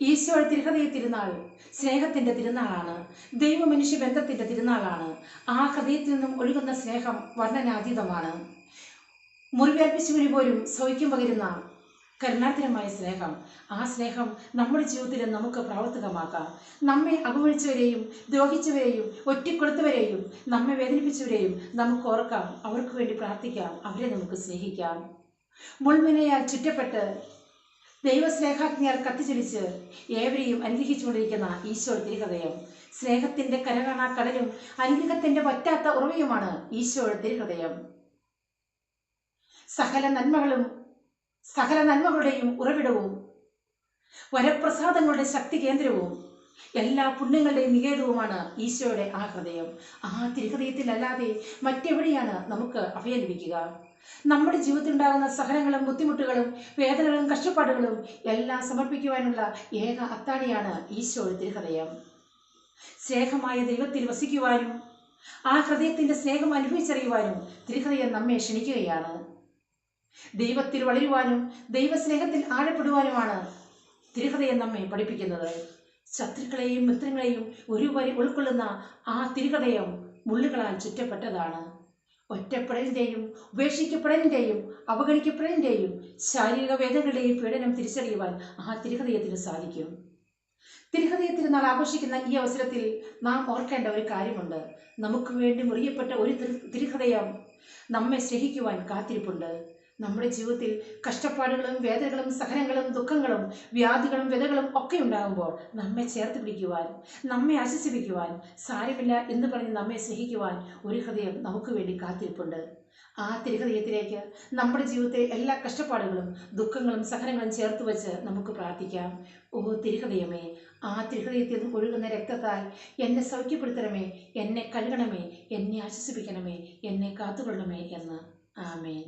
ഈശോ തിരുഹൃദയ തിരുനാൾ സ്നേഹത്തിന്റെ തിരുനാളാണ്. ദൈവ മനുഷ്യ ബന്ധത്തിന്റെ തിരുനാളാണ്. ആ ഹൃദയത്തിൽ നിന്നും ഒഴുകുന്ന സ്നേഹം വർണനാതീതമാണ്. മുറിവേൽപ്പിച്ചവന് പോലും സൗഖ്യം പകരുന്ന കരുണാതരമായ സ്നേഹം. ആ സ്നേഹം നമ്മുടെ ജീവിതത്തിൽ നമുക്ക് പ്രാവർത്തികമാക്കാം. നമ്മെ അകമൊഴിച്ചവരെയും ദ്രോഹിച്ചവരെയും ഒറ്റിക്കൊടുത്തവരെയും നമ്മെ വേദനിപ്പിച്ചവരെയും നമുക്ക് ഓർക്കാം. അവർക്ക് വേണ്ടി പ്രാർത്ഥിക്കാം. അവരെ നമുക്ക് സ്നേഹിക്കാം. മുൾമിനയാൽ ചുറ്റപ്പെട്ട് ദൈവസ്നേഹാഗ്നിയാൽ കത്തിച്ചൊലിച്ച് ഏവരെയും അനുഗ്രഹിച്ചുകൊണ്ടിരിക്കുന്ന ഈശോ തിരുഹൃദയം. സ്നേഹത്തിന്റെ കരകാണാ കടലും അനുഗ്രഹത്തിന്റെ പറ്റാത്ത ഉറവയുമാണ് ഈശോ തിരുഹൃദയം. സകല നന്മകളും സകല നന്മകളുടെയും ഉറവിടവും വരപ്രസാദങ്ങളുടെ ശക്തി കേന്ദ്രവും എല്ലാ പുണ്യങ്ങളുടെയും നികേതവുമാണ് ഈശോയുടെ ആ ഹൃദയം ആ തിരുഹൃദയത്തിലല്ലാതെ മറ്റെവിടെയാണ് നമുക്ക് അഭയം ലഭിക്കുക? നമ്മുടെ ജീവിതത്തിൽ ഉണ്ടാകുന്ന സഹനങ്ങളും ബുദ്ധിമുട്ടുകളും വേദനകളും കഷ്ടപ്പാടുകളും എല്ലാം സമർപ്പിക്കുവാനുള്ള ഏക അത്താണിയാണ് ഈശോയുടെ തിരുഹൃദയം. സ്നേഹമായ ദൈവത്തിൽ വസിക്കുവാനും ആ ഹൃദയത്തിന്റെ സ്നേഹം അനുഭവിച്ചറിയുവാനും തിരുഹൃദയം നമ്മെ ക്ഷണിക്കുകയാണ്. ദൈവത്തിൽ വളരുവാനും ദൈവസ്നേഹത്തിൽ ആഴപ്പെടുവാനുമാണ് തിരുഹൃദയം നമ്മെ പഠിപ്പിക്കുന്നത്. ശത്രുക്കളെയും മിത്രങ്ങളെയും ഒരുവരെ ഉൾക്കൊള്ളുന്ന ആ തിരുഹൃദയം മുള്ളുകളാൽ ചുറ്റപ്പെട്ടതാണ്. ഒറ്റപ്പെടലിന്റെയും ഉപേക്ഷിക്കപ്പെടലിന്റെയും അവഗണിക്കപ്പെടലിന്റെയും ശാരീരിക വേദനകളുടെയും പീഡനം തിരിച്ചറിയുവാൻ ആ തിരുഹൃദയത്തിന് സാധിക്കും. തിരുഹൃദയത്തിന് നാൾ ആഘോഷിക്കുന്ന ഈ അവസരത്തിൽ നാം ഓർക്കേണ്ട ഒരു കാര്യമുണ്ട്. നമുക്ക് വേണ്ടി മുറിയപ്പെട്ട ഒരു തിരു തിരുഹൃദയം നമ്മെ സ്നേഹിക്കുവാൻ കാത്തിരിപ്പുണ്ട്. നമ്മുടെ ജീവിതത്തിൽ കഷ്ടപ്പാടുകളും വേദനകളും സഹനങ്ങളും ദുഃഖങ്ങളും വ്യാധികളും വ്യതകളും ഒക്കെ ഉണ്ടാകുമ്പോൾ നമ്മെ ചേർത്ത് പിടിക്കുവാൻ നമ്മെ ആശ്വസിപ്പിക്കുവാൻ സാരമില്ല എന്ന് പറഞ്ഞ് നമ്മെ സ്നേഹിക്കുവാൻ ഒരു ഹൃദയം നമുക്ക് വേണ്ടി കാത്തിരിപ്പുണ്ട്. ആ തിരുഹൃദയത്തിലേക്ക് നമ്മുടെ ജീവിതത്തിലെ എല്ലാ കഷ്ടപ്പാടുകളും ദുഃഖങ്ങളും സഹനങ്ങളും ചേർത്ത് വെച്ച് നമുക്ക് പ്രാർത്ഥിക്കാം. ഓ തിരുഹൃദയമേ ആ തിരുഹൃദയത്തിൽ നിന്ന് ഒഴുകുന്ന രക്തത്താൽ എന്നെ സൗഖ്യപ്പെടുത്തണമേ എന്നെ കഴുകണമേ എന്നെ ആശ്വസിപ്പിക്കണമേ എന്നെ കാത്തുകൊള്ളണമേ എന്ന്. ആമേൻ.